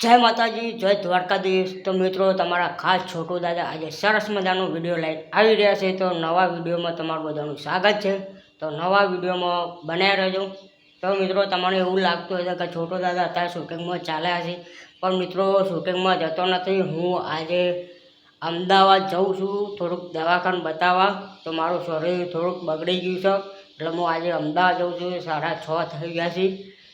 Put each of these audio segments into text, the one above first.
જય માતાજી, જય દ્વારકાધીશ. તો મિત્રો, તમારા ખાસ છોટો દાદા આજે સરસ મજાનો વીડિયો લઈને આવી રહ્યા છે. તો નવા વિડીયોમાં તમારું બધાનું સ્વાગત છે. તો નવા વિડીયોમાં બનાવી રહેજો. તો મિત્રો, તમને એવું લાગતું હશે કે છોટો દાદા અત્યારે શૂટિંગમાં ચાલ્યા છે. પણ મિત્રો શૂટિંગમાં જતો નથી. હું આજે અમદાવાદ જઉં છું. થોડુંક દવાખાનું બતાવવા. તો મારું શરીર થોડુંક બગડી ગયું છે. એટલે હું આજે અમદાવાદ જઉં છું. સાડા છ થઈ ગયા છે.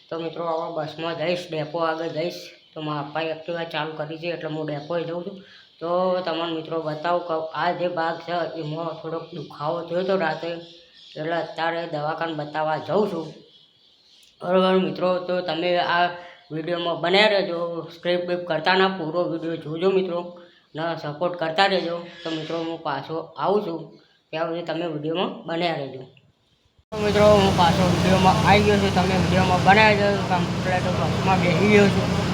તો મિત્રો, હવે બસમાં જઈશ, ડેપો આગળ જઈશ. તો મારા પપ્પાએ એક્ટિવા ચાલુ કરી છે, એટલે હું ડેપોએ જઉં છું. તો તમારા મિત્રો બતાવું કે આ જે ભાગ છે, એમાં થોડોક દુખાવો થયો હતો રાતે. એટલે અત્યારે દવાખાને બતાવવા જઉં છું. બરાબર મિત્રો, તો તમે આ વિડીયોમાં બન્યા રહેજો. સ્ક્રિપ્ટ બીપ કરતા ના, પૂરો વીડિયો જોજો મિત્રો. ને સપોર્ટ કરતા રહેજો. તો મિત્રો, હું પાછો આવું છું. ત્યાં સુધી તમે વિડીયોમાં બન્યા રહેજો. મિત્રો, હું પાછો વિડીયોમાં આવી ગયો છું. તમે વિડીયોમાં બનાવી દો કમ્પ્લેટ બસમાં બેસી ગયો છું.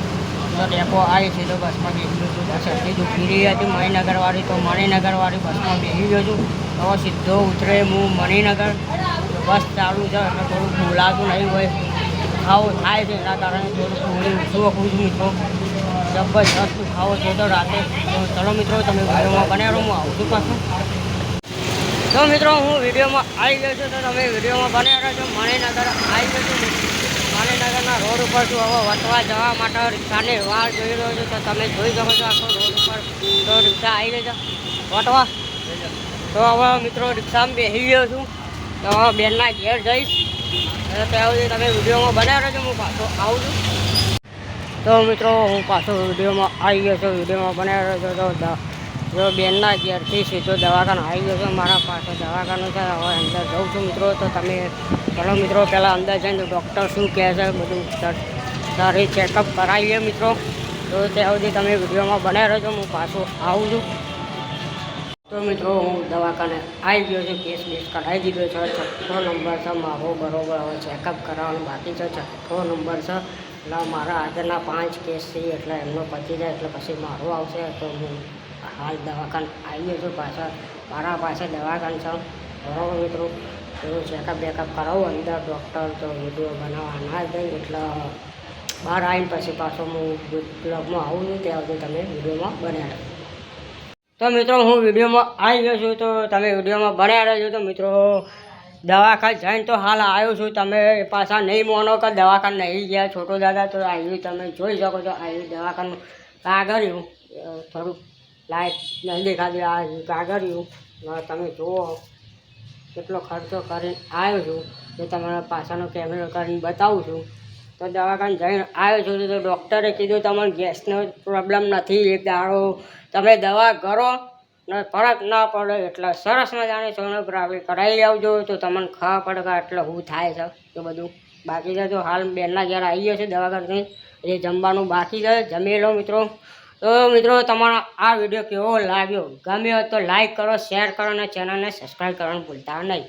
તો ડેપો આવી તો બસમાં બેસી છું બસ અડધી દુખી રહી હતી મણિનગરવાળી તો મણિનગરવાળી બસમાં બેસી ગયો છું હવે સીધો ઉતરે હું મણિનગર. બસ ચાલુ છે. એટલે થોડુંક બોલાતું નહીં હોય. ખાવો થાય છે એના કારણે થોડું હું ઊંચું આપું છું મિત્રો. જબરજસ્ત ખાવો છે તો રાતે. ચલો મિત્રો, તમે વિડીયોમાં બનાવો હું આવું છું પાછું. તો મિત્રો, હું વિડીયોમાં આવી ગયો છું. તો તમે વિડીયોમાં બન્યા છો મણિનગર આવી ગયો છું. મણિનગરના રોડ ઉપર છું. હવે વટવા જવા માટે રિક્ષાની વાળ જોઈ રહ્યો છું. તો તમે જોઈ શકો છો આખો રોડ ઉપર. તો રિક્ષા આવી રહી છે. વટવા તો હવે મિત્રો રિક્ષામાં બેસી ગયો છું. તો હવે બેનના ઘેર જઈશ. તો ત્યાં સુધી તમે વિડીયોમાં બનાવ્યો છો હું પાછો આવું છું. તો મિત્રો, હું પાછો વિડીયોમાં આવી ગયો છું. વિડીયોમાં બનાવી રહ્યો છું તો જો બેનના ઘેરથી સીધો દવાખાને આવી ગયો છું, મારા પાસે દવાખાનું છે. હવે અંદર જઉં છું મિત્રો, તો તમે ચલો મિત્રો પહેલાં અંદર જઈને ડૉક્ટર શું કહે છે, બધું સર- ચેકઅપ કરાવીએ મિત્રો. તો ત્યાં સુધી તમે વિડીયોમાં બનાવી રહેજો, હું પાછો આવું છું. તો મિત્રો, હું દવાખાને આવી ગયો છું કેસ બેસ કઢાવી દીધો છે. છઠ્ઠો નંબર છે મારો બરોબર હવે ચેકઅપ કરાવવાનું બાકી છે. છઠ્ઠો નંબર છે, એટલે મારા આગળના પાંચ કેસ છે, એટલે એમનો પતી જાય, એટલે પછી મારો આવશે, તો હું હાલ દવાખાન આવી છું પાછા મારા પાસે દવાખાન છે. બરોબર મિત્રો એનું ચેકઅપ બેકઅપ કરાવું, અંદર ડૉક્ટર તો વીડિયો બનાવવા ના દઈ એટલે બહાર આવીને પછી પાછો હું બ્લોગમાં આવું નહીં, ત્યાં સુધી તમે વિડીયોમાં બન્યા રહેજો. તો મિત્રો, હું વિડીયોમાં આવી ગયો છું, તો તમે વિડીયોમાં બન્યા રહેજો. તો મિત્રો, દવાખાન જઈને તો હાલ આવ્યો છું. તમે પાછા નહીં માનો કે દવાખાન નહીં ગયા, છોટો દાદા, તો આવ્યું તમે જોઈ શકો છો આવ્યું દવાખાનું કાગળિયું થોડુંક લાઇટ નહીં દેખાતી, આ કાગળિયું તમે જુઓ કેટલો ખર્ચો કરીને આવ્યો છું. તો તમારા પાછળનો કેમેરો કરીને બતાવું છું. તો દવાખાને જઈને આવ્યો છું તો ડૉક્ટરે કીધું, તમારે ગેસનો પ્રોબ્લેમ નથી, એક દાડો તમે દવા કરો ને ફરક ના પડે, એટલે સરસ મજાની સોનોગ્રાફી કરાવી આવજો તો તમને ખબર પડે એટલે હું થાય છે. એ બધું બાકી તો હાલ બેનના ઘેર આવી ગયો છે દવાખાને એ જમવાનું બાકી છે. જમી લો મિત્રો. તો મિત્રો, તમારો આ વીડિયો કેવો લાગ્યો? ગમ્યો તો લાઈક કરો શેર કરો અને ચેનલને સબસ્ક્રાઈબ કરવાનું ભૂલતા નહીં.